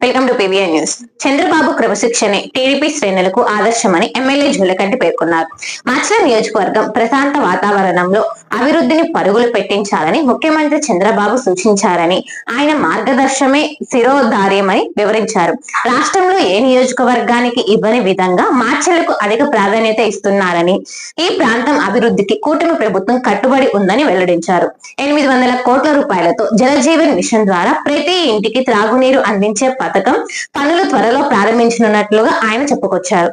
Welcome to PVR news. Chandrababu క్రమశిక్షణే TDP శ్రేణులకు ఆదర్శమని MLA జుల్లకంటి పేర్కొన్నారు. మాచల నియోజకవర్గం ప్రశాంత వాతావరణంలో అభివృద్ధిని పరుగులు పెట్టించాలని ముఖ్యమంత్రి చంద్రబాబు సూచించారని ఆయన మార్గదర్శమే శిరోధార్యమని వివరించారు. రాష్ట్రంలో ఏ నియోజకవర్గానికి ఇవ్వని విధంగా మార్చలకు అధిక ప్రాధాన్యత ఇస్తున్నారని ఈ ప్రాంతం అభివృద్ధికి కూటమి ప్రభుత్వం కట్టుబడి ఉందని వెల్లడించారు. ఎనిమిది వందల కోట్ల రూపాయలతో జలజీవన్ మిషన్ ద్వారా ప్రతి ఇంటికి త్రాగునీరు అందించే పథకం పనులు త్వరలో ప్రారంభించనున్నట్లుగా ఆయన చెప్పుకొచ్చారు.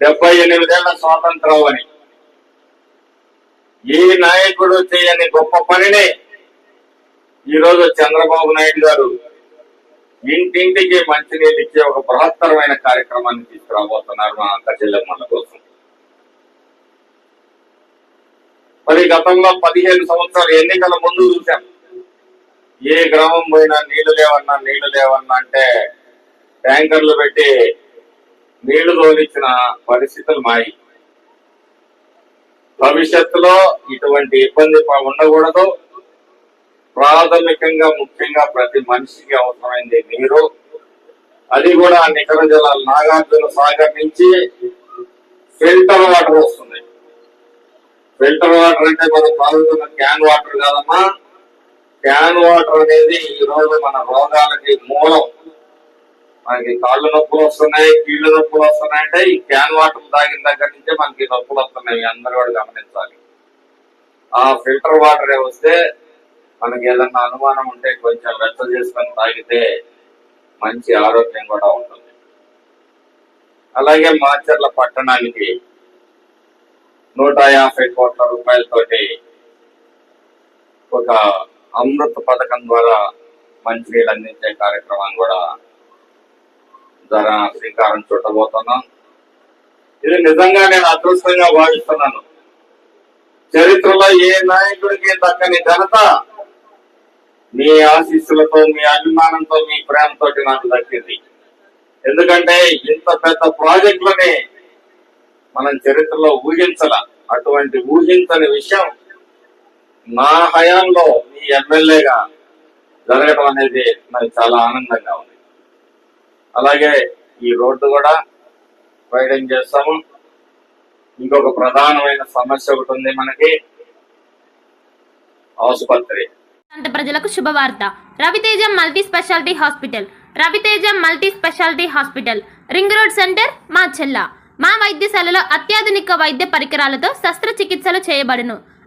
డెబ్బై ఎనిమిదేళ్ళ స్వాతంత్రం అని. ఏ నాయకుడు చేయని గొప్ప పనిని ఈరోజు చంద్రబాబు నాయుడు గారు ఇంటింటికి మంచినీళ్ళు ఇచ్చే ఒక బృహత్తరమైన కార్యక్రమాన్ని తీసుకురాబోతున్నారు మన అక్క చెల్లెమ్మల కోసం. మరి గతంలో పదిహేను సంవత్సరాలు ఎన్నికల ముందు చూశాం. ఏ గ్రామం పోయినా నీళ్ళు లేవన్నా నీళ్ళు లేవన్నా అంటే ట్యాంకర్లు పెట్టి నీళ్ళు తోలించిన పరిస్థితులు మాయి. భవిష్యత్తులో ఇటువంటి ఇబ్బంది ఉండకూడదు. ప్రాథమికంగా ముఖ్యంగా ప్రతి మనిషికి అవసరమైంది నీరు. అది కూడా నికర జలాలు నాగార్జున సాగర్ నుంచి ఫిల్టర్ వాటర్ వస్తుంది. ఫిల్టర్ వాటర్ అంటే మనం తాగుతున్న క్యాన్ వాటర్ కాదమ్మా. క్యాన్ వాటర్ అనేది ఈ రోజు మన రోగాలకి మూలం. మనకి కాళ్ళు నొప్పులు వస్తున్నాయి కీళ్ళు నొప్పులు వస్తున్నాయి అంటే ఈ క్యాన్ వాటర్ తాగిన దగ్గర నుంచే మనకి నొప్పులు వస్తున్నాయి. అందరూ కూడా గమనించాలి. ఆ ఫిల్టర్ వాటర్ వస్తే మనకి ఏదన్నా అనుమానం ఉంటే కొంచెం వెచ్చ చేసుకొని తాగితే మంచి ఆరోగ్యం కూడా ఉంటుంది. అలాగే మాచర్ల పట్టణానికి నూట యాభై కోట్ల రూపాయలతోటి ఒక అమృత్ పథకం ద్వారా మంచినీళ్ళు అందించే కార్యక్రమం కూడా ద్వారా శ్రీకారం చుట్టబోతున్నాం. ఇది నిజంగా నేను అదృష్టంగా భావిస్తున్నాను. చరిత్రలో ఏ నాయకుడికి దక్కని ఘనత మీ ఆశీస్సులతో మీ అభిమానంతో మీ ప్రేమతో నాకు దక్కింది. ఎందుకంటే ఇంత పెద్ద ప్రాజెక్టులని మనం చరిత్రలో ఊహించాల అటువంటి ఊహించని విషయం నా హయాంలో ఎమ్మెల్యేగా జరగడం అనేది నాకు చాలా ఆనందంగా ఉంది. అలాగే ఈ రోడ్డు కూడా వైడింగ్ చేస్తాము. ఇంకొక ప్రధానమైన సమస్య ఒకటి ఉంది మనకి. ఆసుపత్రి. ప్రజలకు శుభవార్త. Raviteja multi speciality hospital. Raviteja multi speciality hospital. Ring road centre మా చెల్ల. మా వైద్యశాలలో అత్యాధునిక వైద్య పరికరాలతో శస్త్రచికిత్సలు చేయబడును.